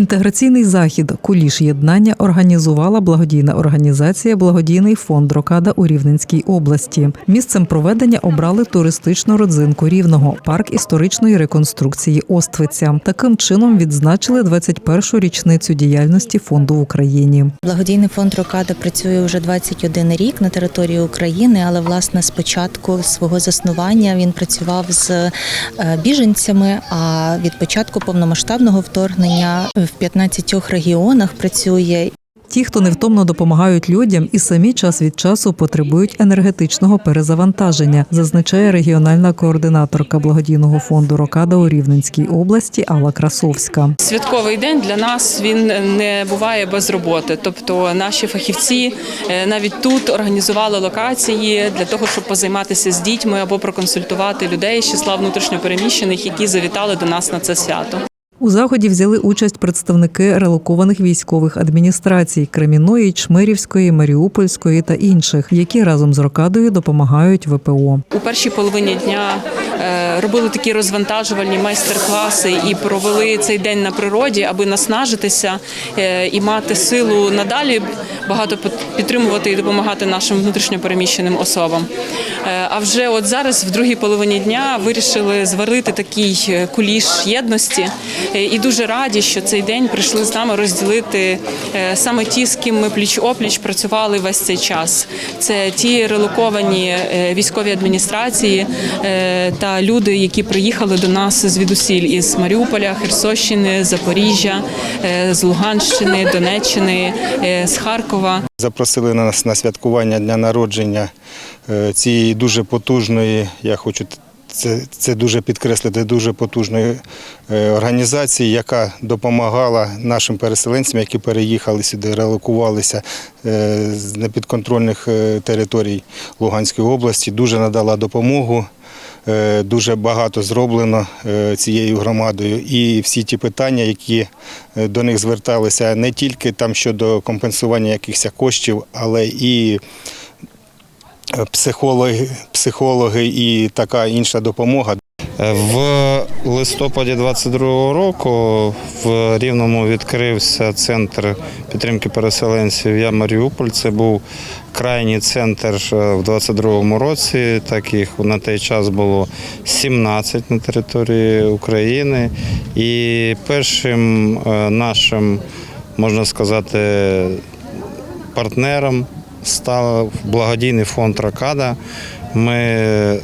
Інтеграційний захід Куліш єднання організувала благодійна організація Благодійний фонд Рокада у Рівненській області. Місцем проведення обрали туристичну родзинку рівного парк історичної реконструкції Оствиця. Таким чином відзначили 21-шу річницю діяльності фонду в Україні. Благодійний фонд Рокада працює вже 21 рік на території України, але власне з початку свого заснування він працював з е, біженцями. А від початку повномасштабного вторгнення в 15 регіонах працює. Ті, хто невтомно допомагають людям і самі час від часу потребують енергетичного перезавантаження, зазначає регіональна координаторка благодійного фонду Рокада у Рівненській області Алла Красовська. Святковий день для нас він не буває без роботи. Тобто наші фахівці е, навіть тут організували локації для того, щоб позайматися з дітьми або проконсультувати людей з числа внутрішньопереміщених, які завітали до нас на це свято. У заході взяли участь представники релокованих військових адміністрацій Креміної, Чмирівської, Маріупольської та інших, які разом з Рокадою допомагають ВПО. У першій половині дня е, робили такі розвантажувальні майстер-класи і провели цей день на природі, аби наснажитися е, і мати силу надалі багато підтримувати і допомагати нашим внутрішньопереміщеним особам. Е, А вже от зараз, в другій половині дня, вирішили зварити такий е, куліш єдності. І дуже раді, що цей день прийшли з нами розділити саме ті, з ким ми пліч опліч працювали весь цей час. Це ті релоковані військові адміністрації та люди, які приїхали до нас звідусіль із Маріуполя, Херсонщини, Запоріжжя, е, з Луганщини, Донеччини, е, з Харкова. Запросили нас на святкування дня народження е, цієї дуже потужної, я хочу це, це дуже підкреслити, дуже потужної організації, яка допомагала нашим переселенцям, які переїхали сюди, релокувалися з непідконтрольних територій Луганської області. Дуже надала допомогу. Е, Дуже багато зроблено е, цією громадою, і всі ті питання, які е, до них зверталися, не тільки там щодо компенсування якихось коштів, але і психологи, психологи і така інша допомога. В листопаді 22-го року в Рівному відкрився центр підтримки переселенців Я Маріуполь. Це був крайній центр е, в 22-му році. Таких на той час було 17 на території України. І першим е, нашим, можна сказати, партнером став благодійний фонд Ракада. Ми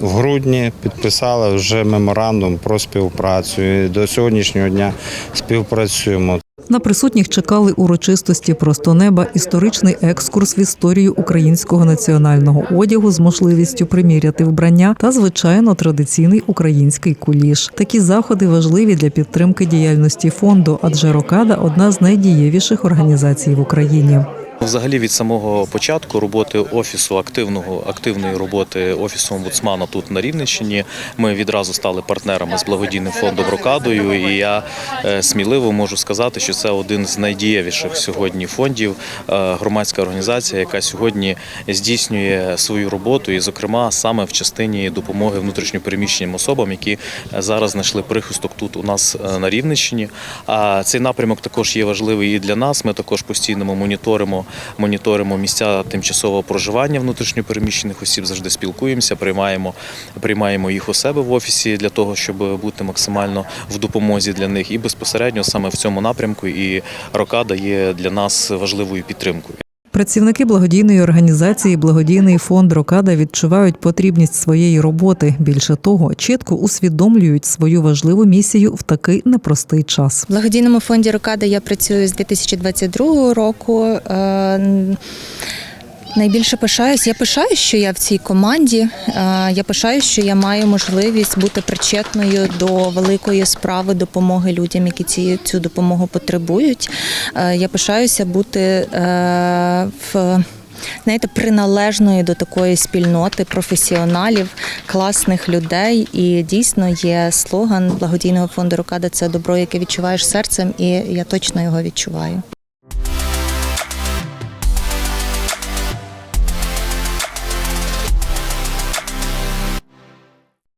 в грудні підписали вже меморандум про співпрацю. І до сьогоднішнього дня співпрацюємо. На присутніх чекали урочистості просто неба, історичний екскурс в історію українського національного одягу з можливістю приміряти вбрання та, звичайно, традиційний український куліш. Такі заходи важливі для підтримки діяльності фонду, адже Рокада одна з найдієвіших організацій в Україні. Взагалі від самого початку роботи офісу активного активної роботи офісу омбудсмана тут на Рівненщині ми відразу стали партнерами з благодійним фондом Рокадою. І я е, сміливо можу сказати, що це один з найдієвіших сьогодні фондів, е, громадська організація, яка сьогодні здійснює свою роботу, і, зокрема, саме в частині допомоги внутрішньопереміщеним особам, які е, зараз знайшли прихисток тут у нас на Рівненщині. А цей напрямок також є важливий і для нас. Ми також постійно моніторимо моніторимо місця тимчасового проживання внутрішньопереміщених осіб, завжди спілкуємося, приймаємо, приймаємо їх у себе в офісі для того, щоб бути максимально в допомозі для них. І безпосередньо саме в цьому напрямку і Рокада є для нас важливою підтримкою. Працівники благодійної організації Благодійний фонд Рокада відчувають потрібність своєї роботи. Більше того, чітко усвідомлюють свою важливу місію в такий непростий час. В благодійному фонді Рокада я працюю з 2022 року. Найбільше пишаюсь. Я пишаюсь, що я в цій команді. Е, Я пишаюсь, що я маю можливість бути причетною до великої справи допомоги людям, які ці, цю допомогу потребують. Е, Я пишаюся бути е, в. Знаєте, приналежною до такої спільноти професіоналів, класних людей. І дійсно є слоган благодійного фонду Рокада це добро, яке відчуваєш серцем, і я точно його відчуваю.